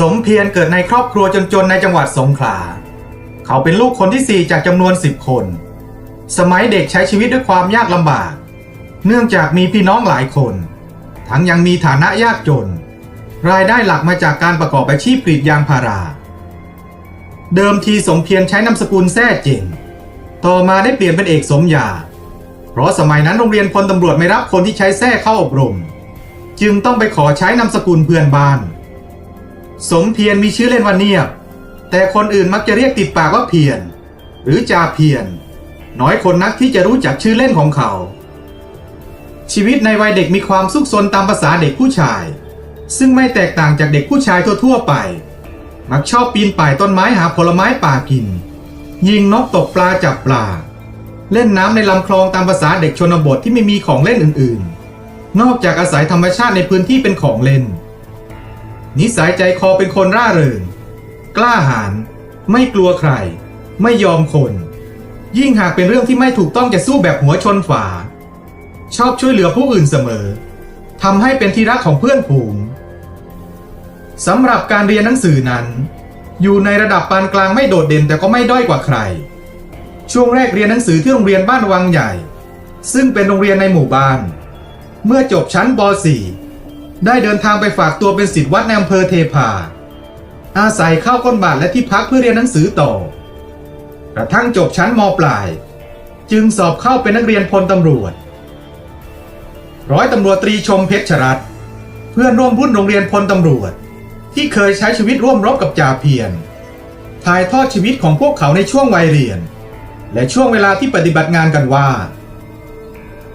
สมเพียรเกิดในครอบครัวจนๆในจังหวัดสงขลา เขาเป็นลูกคนที่สี่จากจำนวนสิบคน สมัยเด็กใช้ชีวิตด้วยความยากลำบาก เนื่องจากมีพี่น้องหลายคน ทั้งยังมีฐานะยากจน รายได้หลักมาจากการประกอบอาชีพกรีดยางพารา เดิมทีสมเพียรใช้นามสกุลแท้เจงต่อมาได้เปลี่ยนเป็นเอกสมยา เพราะสมัยนั้นโรงเรียนพลตำรวจไม่รับคนที่ใช้แท้เข้าอบรม จึงต้องไปขอใช้นามสกุลเพื่อนบ้าน สมเพียรมีชื่อเล่นว่าเนียบ แต่คนอื่นมักจะเรียกติดปากว่าเพียรหรือจาเพียรน้อยคนนักที่จะรู้จักชื่อเล่นของเขา ชีวิตในวัยเด็กมีความสุขสนตามภาษาเด็กผู้ชาย ซึ่งไม่แตกต่างจากเด็กผู้ชายทั่วๆไป มักชอบปีนป่ายต้นไม้หาผลไม้ป่ากิน ยิงนกตกปลาจับปลา เล่นน้ำในลำคลองตามภาษาเด็กชนบทที่ไม่มีของเล่นอื่นๆ นอกจากอาศัยธรรมชาติในพื้นที่เป็นของเล่น นิสัยใจคอเป็นคนร่าเริง กล้าหาญไม่กลัวใคร ไม่ยอมคน ยิ่งหากเป็นเรื่องที่ไม่ถูกต้องจะสู้แบบหัวชนฝา ชอบช่วยเหลือผู้อื่นเสมอทำให้เป็นที่รักของเพื่อนฝูงสำหรับการเรียนหนังสือนั้น อยู่ในระดับปานกลางไม่โดดเด่นแต่ก็ไม่ด้อยกว่าใคร ช่วงแรกเรียนหนังสือที่โรงเรียนบ้านวังใหญ่ ซึ่งเป็นโรงเรียนในหมู่บ้าน เมื่อจบชั้นป .4 ได้เดินทางไปฝากตัวเป็นศิษย์วัดในอำเภอเทพา อาศัยเข้าก้นบาทและที่พักเพื่อเรียนหนังสือต่อ กระทั่งจบชั้นมปลาย จึงสอบเข้าเป็นนักเรียนพลตำรวจ ร้อยตำรวจตรีชมเพชรรัตเพื่อนร่วมรุ่นโรงเรียนพลตำรวจ ที่เคยใช้ชีวิตร่วมรบกับจ่าเพียรถ่ายทอดชีวิตของพวกเขาในช่วงวัยเรียน และช่วงเวลาที่ปฏิบัติงานกันว่า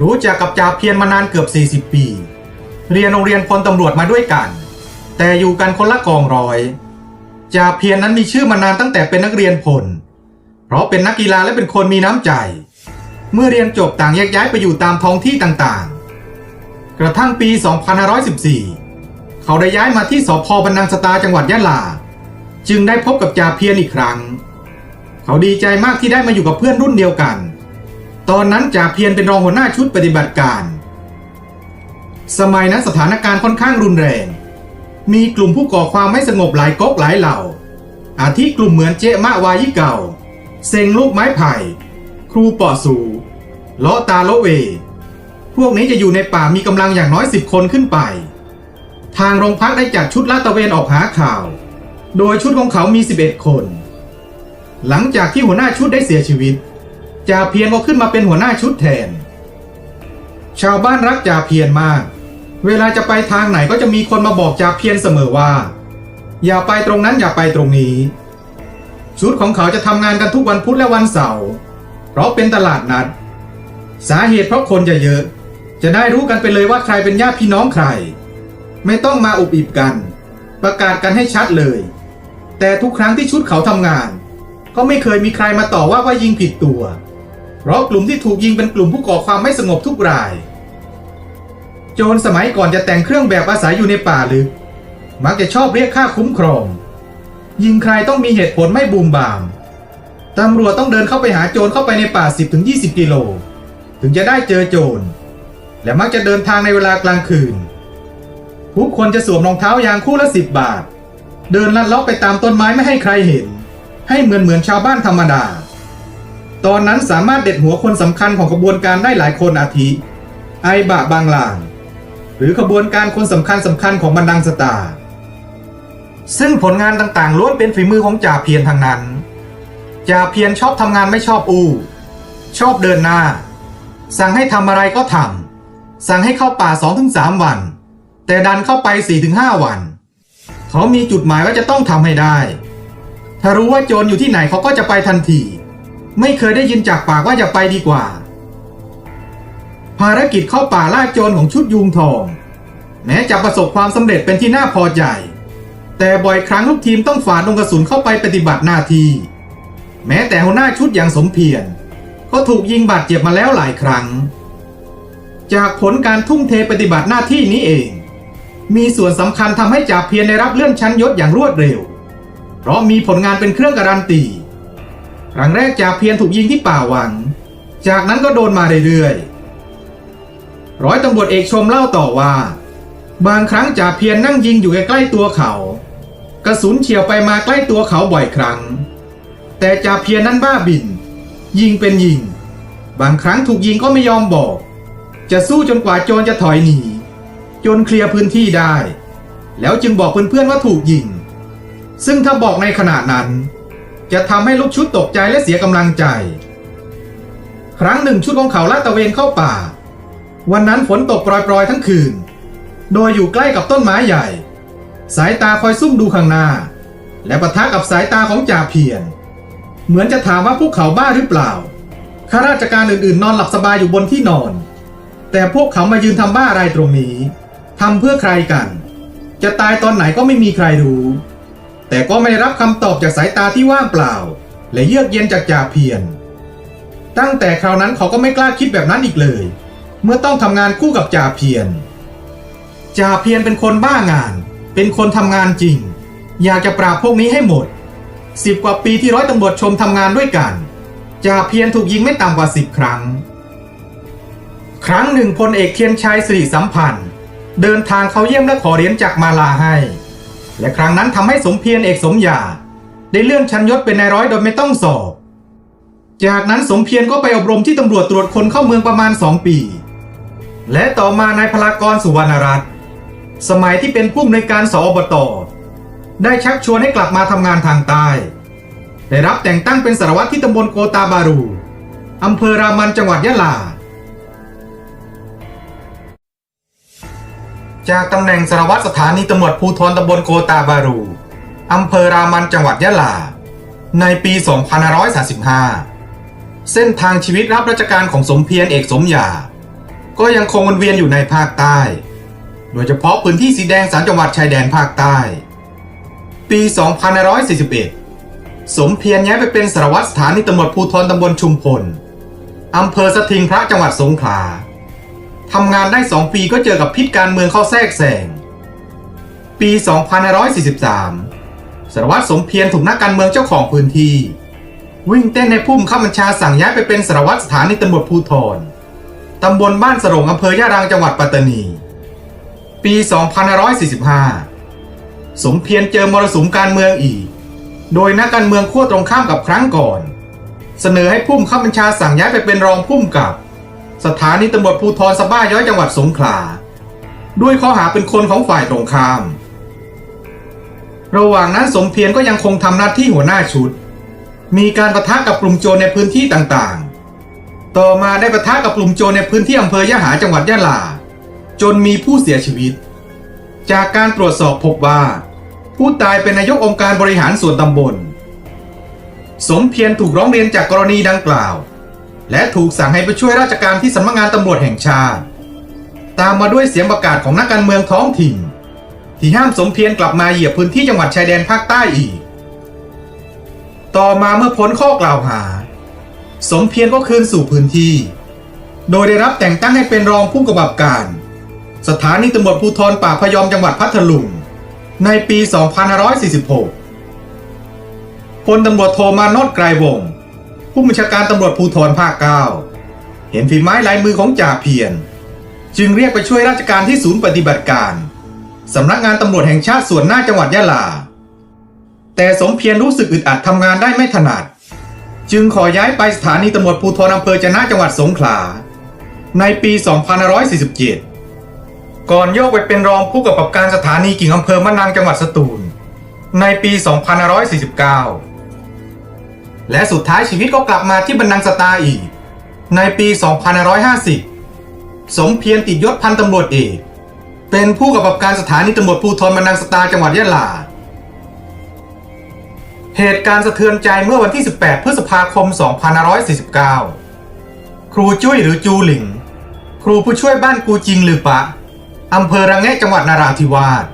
รู้จักกับจ่าเพียรมานานเกือบ 40 ปี เรียนโรงเรียนพลตำรวจมาด้วยกัน แต่อยู่กันคนละกองร้อยจ่าเพียรนั้นมีชื่อมานานตั้งแต่เป็นนักเรียนพล เพราะเป็นนักกีฬาและเป็นคนมีน้ำใจ เมื่อเรียนจบต่างแยกย้ายไปอยู่ตามท้องที่ต่างๆ กระทั่งปี 2514 เขาได้ย้ายมาที่สพบันนังสตาจังหวัดยะลา จึงได้พบกับจ่าเพียรอีกครั้ง เขาดีใจมากที่ได้มาอยู่กับเพื่อนรุ่นเดียวกัน ตอนนั้นจ่าเพียรเป็นรองหัวหน้าชุดปฏิบัติการ สมัยนั้นสถานการณ์ค่อนข้างรุนแรง มีกลุ่มผู้ก่อความไม่สงบหลายก๊กหลายเหล่า อาทิกลุ่มเหมือนเจ๊มะวายิเก่า เซงลูกไม้ไผ่ ครูปอสูเลาะตาโลเว พวกนี้จะอยู่ในป่ามีกำลังอย่างน้อยสิบคนขึ้นไป ทางโรงพักได้จัดชุดลาดตระเวนออกหาข่าว โดยชุดของเขามี 11 คน หลังจากที่หัวหน้าชุดได้เสียชีวิตจ่าเพียรก็ขึ้นมาเป็นหัวหน้าชุดแทน ชาวบ้านรักจ่าเพียรมาก เวลาจะไปทางไหนก็จะมีคนมาบอกจาเพียรเสมอว่า อย่าไปตรงนั้นอย่าไปตรงนี้ ชุดของเขาจะทำงานกันทุกวันพุธและวันเสาร์เพราะเป็นตลาดนัด สาเหตุเพราะคนจะเยอะ จะได้รู้กันไปเลยว่าใครเป็นญาติพี่น้องใคร ไม่ต้องมาอุบอิบกัน ประกาศกันให้ชัดเลย แต่ทุกครั้งที่ชุดเขาทำงาน ก็ไม่เคยมีใครมาต่อว่าว่ายิงผิดตัว เพราะกลุ่มที่ถูกยิงเป็นกลุ่มผู้ก่อความไม่สงบทุกราย โจรสมัยก่อนจะแต่งเครื่องแบบอาศัยอยู่ในป่าลึกมักจะชอบเรียกค่าคุ้มครอง ยิงใครต้องมีเหตุผลไม่บูมบาม ตำรวจต้องเดินเข้าไปหาโจรเข้าไปในป่า 10-20 กิโล ถึงจะได้เจอโจร และมักจะเดินทางในเวลากลางคืน ทุกคนจะสวมรองเท้ายางคู่ละสิบบาท เดินลัดเลาะไปตามต้นไม้ไม่ให้ใครเห็น ให้เหมือนเหมือนชาวบ้านธรรมดา ตอนนั้นสามารถเด็ดหัวคนสำคัญของขบวนการได้หลายคนอาทิ ไอบะบางหลาง หรือขบวนการคนสำคัญสำคัญของบันดังสตาร์ซึ่งผลงานต่างๆล้วนเป็นฝีมือของจ่าเพียรทางนั้น จ่าเพียรชอบทำงานไม่ชอบอู้ ชอบเดินหน้า สั่งให้ทำอะไรก็ทำ สั่งให้เข้าป่า 2-3 วัน แต่ดันเข้าไป 4-5 วัน เขามีจุดหมายว่าจะต้องทำให้ได้ ถ้ารู้ว่าโจรอยู่ที่ไหนเขาก็จะไปทันที ไม่เคยได้ยินจากปากว่าจะไปดีกว่า ภารกิจเข้าป่าล่าโจรของชุดยุงทอง แม้จะประสบความสำเร็จเป็นที่น่าพอใจ แต่บ่อยครั้งลูกทีมต้องฝ่าดงกระสุนเข้าไปปฏิบัติหน้าที่ แม้แต่หัวหน้าชุดอย่างสมเพียรก็ถูกยิงบาดเจ็บมาแล้วหลายครั้ง จากผลการทุ่มเทปฏิบัติหน้าที่นี้เอง มีส่วนสำคัญทำให้จ่าเพียรได้รับเลื่อนชั้นยศอย่างรวดเร็ว เพราะมีผลงานเป็นเครื่องการันตีครั้งแรกจ่าเพียรถูกยิงที่ป่าหวัง จากนั้นก็โดนมาเรื่อยๆ ร้อยตำรวจเอกชมเล่าต่อว่า บางครั้งจ่าเพียรนั่งยิงอยู่ใกล้ๆตัวเขา กระสุนเฉียวไปมาใกล้ตัวเขาบ่อยครั้ง แต่จ่าเพียรนั้นบ้าบิน ยิงเป็นยิง บางครั้งถูกยิงก็ไม่ยอมบอก จะสู้จนกว่าโจรจะถอยหนีจนเคลียร์พื้นที่ได้ แล้วจึงบอกเพื่อนๆว่าถูกยิง ซึ่งถ้าบอกในขณะนั้น จะทำให้ลูกชุดตกใจและเสียกำลังใจ ครั้งหนึ่งชุดของเขาลาดตะเวนเข้าป่า วันนั้นฝนตกปรอยๆทั้งคืน โดยอยู่ใกล้กับต้นไม้ใหญ่ สายตาคอยซุ่มดูข้างหน้า และปะทะกับสายตาของจ่าเพียรเหมือนจะถามว่าพวกเขาบ้าหรือเปล่าข้าราชการอื่นๆ นอนหลับสบายอยู่บนที่นอน แต่พวกเขามายืนทำบ้าอะไรตรงนี้ทำเพื่อใครกัน จะตายตอนไหนก็ไม่มีใครรู้ แต่ก็ไม่ได้รับคำตอบจากสายตาที่ว่างเปล่า และเยือกเย็นจากจ่าเพียรตั้งแต่คราวนั้นเขาก็ไม่กล้าคิดแบบนั้นอีกเลย เมื่อต้องทำงานคู่กับจ่าเพียรจ่าเพียรเป็นคนบ้างาน เป็นคนทำงานจริง อยากจะปราบพวกนี้ให้หมดสิบกว่าปีที่ร้อยตำรวจชมทำงานด้วยกันจ่าเพียรถูกยิงไม่ต่ำกว่าสิบครั้ง ครั้งหนึ่งพลเอกเทียนชัยสิริสัมพันธ์ เดินทางเขาเยี่ยมและขอเหรียญจากมาลาให้ และครั้งนั้นทำให้สมเพียรเอกสมยา ได้เลื่อนชั้นยศเป็นนายร้อยโดยไม่ต้องสอบ จากนั้นสมเพียรก็ไปอบรมที่ตำรวจตรวจคนเข้าเมืองประมาณ2ปี และต่อมานายพลากรสุวรรณรัตน์สมัยที่เป็นผู้อำนวยการสอบตได้ชักชวนให้กลับมาทำงานทางใต้ได้รับแต่งตั้งเป็นสารวัตรที่ตำบลโกตาบารูอำเภอรามันจังหวัดยะลา จากตำแหน่งสารวัตรสถานีตำรวจภูธรตำบลโกตาบารูอำเภอรามันจังหวัดยะลา ในปี 2535 เส้นทางชีวิตรับราชการของสมเพียรเอกสมยา ก็ยังคงวนเวียนอยู่ในภาคใต้ โดยเฉพาะพื้นที่สีแดงสามจังหวัดชายแดนภาคใต้ ปี 2541 สมเพียรย้ายไปเป็นสารวัตรสถานีตำรวจภูธรตำบลชุมพลอำเภอสถิงพระจังหวัดสงขลาทำงานได้ 2 ปีก็เจอกับพิษการเมืองเข้าแทรกแซง ปี 2543 สารวัตรสมเพียรถูกนักการเมืองเจ้าของพื้นที่ วิ่งเต้นในพุ่มข้าบัญชาสั่งย้ายไปเป็นสารวัตรสถานีตำรวจภูธร ตำบลบ้านสรงอำเภอยะรังจังหวัดปัตตานี ปี 2545 สมเพียรเจอมรสุมการเมืองอีก โดยนักการเมืองขั้วตรงข้ามกับครั้งก่อน เสนอให้พุ่มข้าบัญชาสั่งย้ายไปเป็นรองพุ่มกับ สถานีตำรวจภูธรสบ้าย้อยจังหวัดสงขลา ด้วยข้อหาเป็นคนของฝ่ายตรงข้าม ระหว่างนั้นสมเพียรก็ยังคงทำหน้าที่หัวหน้าชุด มีการประทะกับกลุ่มโจรในพื้นที่ต่าง ต่อมาได้ประทะกับกลุ่มโจรในพื้นที่อำเภอยะหาจังหวัดยะลา จนมีผู้เสียชีวิต จากการตรวจสอบพบว่า ผู้ตายเป็นนายกองค์การบริหารส่วนตำบล สมเพียรถูกร้องเรียนจากกรณีดังกล่าว และถูกสั่งให้ไปช่วยราชการที่สำนักงานตำรวจแห่งชาติ ตามมาด้วยเสียงประกาศของนักการเมืองท้องถิ่น ที่ห้ามสมเพียรกลับมาเหยียบพื้นที่จังหวัดชายแดนภาคใต้อีก ต่อมาเมื่อพ้นข้อกล่าวหา สมเพียรก็คืนสู่พื้นที่ โดยได้รับแต่งตั้งให้เป็นรองผู้กำกับการ สถานีตำรวจภูธรป่าพยอมจังหวัดพัทลุงในปี 2546 พลตำรวจโทมานอดไกรวงศ์ผู้บัญชาการตำรวจภูธรภาค 9 เห็นฝีไม้ลายมือของจ่าเพียร จึงเรียกไปช่วยราชการที่ศูนย์ปฏิบัติการ สำนักงานตำรวจแห่งชาติส่วนหน้าจังหวัดยะลา แต่สมเพียรรู้สึกอึดอัดทำงานได้ไม่ถนัด จึงขอย้ายไปสถานีตำรวจภูธรอำเภอจะนะจังหวัดสงขลา ในปี 2547 ก่อนโยกไปเป็นรองผู้กำกับการสถานีกิ่งอำเภอมะนังจังหวัดสตูล ในปี 2549 และสุดท้ายชีวิตก็กลับมาที่บันนังสตาอีก ในปี 2550 สมเพียรติดยศพันตำรวจเอก เป็นผู้กำกับการสถานีตำรวจภูธรบันนังสตาจังหวัดยะลา เหตุการณ์สะเทือนใจเมื่อวันที่ 18 พฤษภาคม 2549 ครูจุ้ยหรือจูหลิง ครูผู้ช่วยบ้านกูจริงหรือปะ อำเภอระแงะจังหวัดนาราธิวาส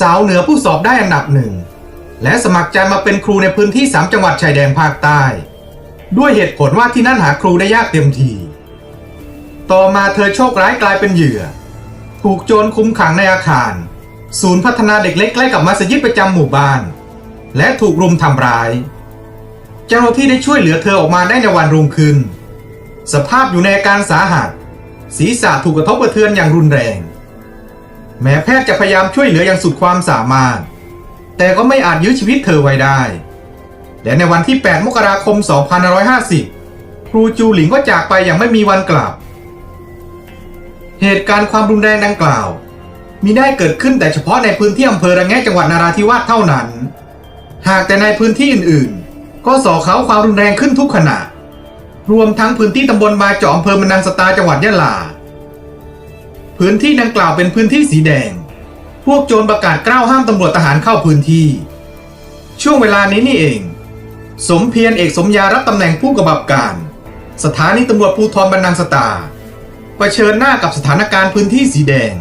สาวเหนือผู้สอบได้อันดับหนึ่ง และสมัครใจมาเป็นครูในพื้นที่ 3 จังหวัดชายแดนภาคใต้ ด้วยเหตุผลว่าที่นั่นหาครูได้ยากเต็มที ต่อมาเธอโชคร้ายกลายเป็นเหยื่อ ถูกโจรคุมขังในอาคาร ศูนย์พัฒนาเด็กเล็กใกล้กับมัสยิดประจำหมู่บ้าน และถูกรุมทำร้าย เจ้าหน้าที่ได้ช่วยเหลือเธอออกมาได้ในวันรุ่งขึ้น สภาพอยู่ในอาการสาหัส ศีรษะถูกกระทบกระเทือนอย่างรุนแรง แม้แพทย์จะพยายามช่วยเหลืออย่างสุดความสามารถ แต่ก็ไม่อาจยื้อชีวิตเธอไว้ได้ และในวันที่ 8 มกราคม 2550 ครูจูหลิงก็จากไปอย่างไม่มีวันกลับ เหตุการณ์ความรุนแรงดังกล่าวมีได้เกิดขึ้นแต่เฉพาะในพื้นที่อำเภอระแงะจังหวัดนาราธิวาสเท่านั้น หากแต่ในพื้นที่อื่นๆ ก็ส่อเขาความรุนแรงขึ้นทุกขณะ รวมทั้งพื้นที่ตำบลบาเจาะอำเภอมนังสตาจังหวัดยะลา พื้นที่ดังกล่าวเป็นพื้นที่สีแดง พวกโจรประกาศกล้าวห้ามตำรวจทหารเข้าพื้นที่ ช่วงเวลานี้นี่เอง สมเพียรเอกสมยารับตำแหน่งผู้กำกับการ สถานีตำรวจภูธรบรรนังสตาเผชิญหน้ากับสถานการณ์พื้นที่สีแดง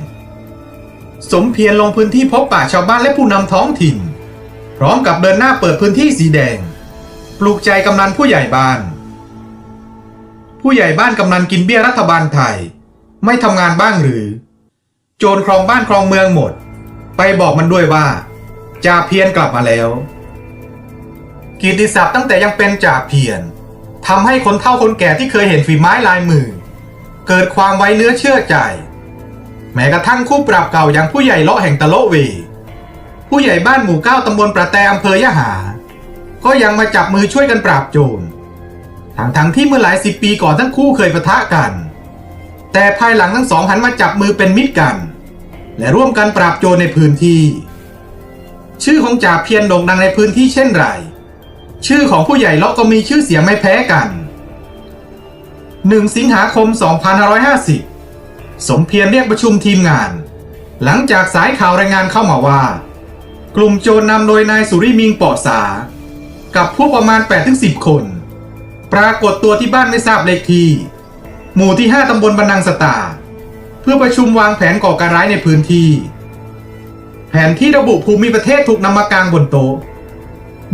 สมเพียรลงพื้นที่พบป่าชาวบ้านและผู้นำท้องถิ่น พร้อมกับเดินหน้าเปิดพื้นที่สีแดง ปลูกใจกำนันผู้ใหญ่บ้าน ผู้ใหญ่บ้านกำนันกินเบี้ยรัฐบาลไทย ไม่ทำงานบ้างหรือ โจรครองบ้านครองเมืองหมด ไปบอกมันด้วยว่าจ่าเพียรกลับมาแล้ว กิติศัพท์ตั้งแต่ยังเป็นจ่าเพียรทำให้คนเฒ่าคนแก่ที่เคยเห็นฝีไม้ลายมือ เกิดความไว้เนื้อเชื่อใจ แม้กระทั่งคู่ปรับเก่าอย่างผู้ใหญ่เลาะแห่งตะโลเว ผู้ใหญ่บ้านหมู่เก้าตำบลประแตอำเภอยะหา ก็ยังมาจับมือช่วยกันปราบโจรทั้งทั้งๆที่เมื่อหลายสิบปีก่อนทั้งคู่เคยปะทะกัน แต่ภายหลังทั้งสองหันมาจับมือเป็นมิตรกัน และร่วมกันปราบโจรในพื้นที่ ชื่อของจ่าเพียรโด่งดังในพื้นที่เช่นไร ชื่อของผู้ใหญ่เลาะก็มีชื่อเสียงไม่แพ้กัน1สิงหาคม 2550 สมเพียรเรียกประชุมทีมงาน หลังจากสายข่าวรายงานเข้ามาว่า กลุ่มโจรนำโดยนายสุริมิงปาะสา กับพวกประมาณ 8-10 คน ปรากฏตัวที่บ้านไม่ทราบเลขที่ หมู่ที่ 5ตำบลบันนังสตา เพื่อประชุมวางแผนก่อการร้ายในพื้นที่ แผนที่ระบุภูมิประเทศถูกนำมากางบนโต๊ะ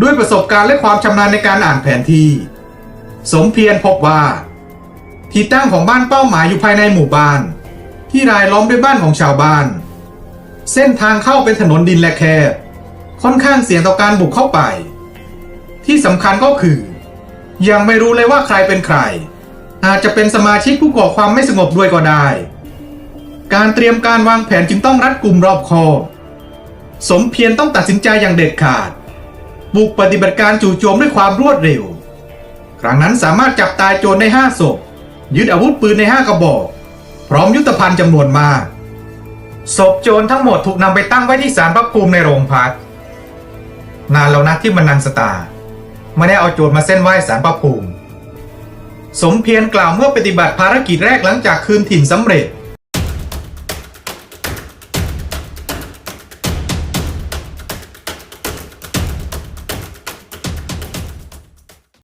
ด้วยประสบการณ์และความชำนาญในการอ่านแผนที่ สมเพียรพบว่า ที่ตั้งของบ้านเป้าหมายอยู่ภายในหมู่บ้าน ที่รายล้อมด้วยบ้านของชาวบ้านเส้นทางเข้าเป็นถนนดินและแคบ ค่อนข้างเสี่ยงต่อการบุกเข้าไป ที่สำคัญก็คือ ยังไม่รู้เลยว่าใครเป็นใคร อาจจะเป็นสมาชิกผู้ก่อความไม่สงบด้วยก็ได้ การเตรียมการวางแผนจึงต้องรัดกุมรอบคอบสมเพียรต้องตัดสินใจอย่างเด็ดขาด บุกปฏิบัติการจู่โจมด้วยความรวดเร็ว ครั้งนั้นสามารถจับตายโจรได้ห้าศพ ยึดอาวุธปืนในห้ากระบอก พร้อมยุทธภัณฑ์จำนวนมาก ศพโจรทั้งหมดถูกนำไปตั้งไว้ที่ศาลพระภูมิในโรงพัก นานแล้วนะที่มันนังสตาไม่ได้เอาโจ์มาเส้นไหว้สารประภูมิ สมเพียรกล่าวเมื่อปฏิบัติภารกิจแรกหลังจากคืนถิ่นสำเร็จ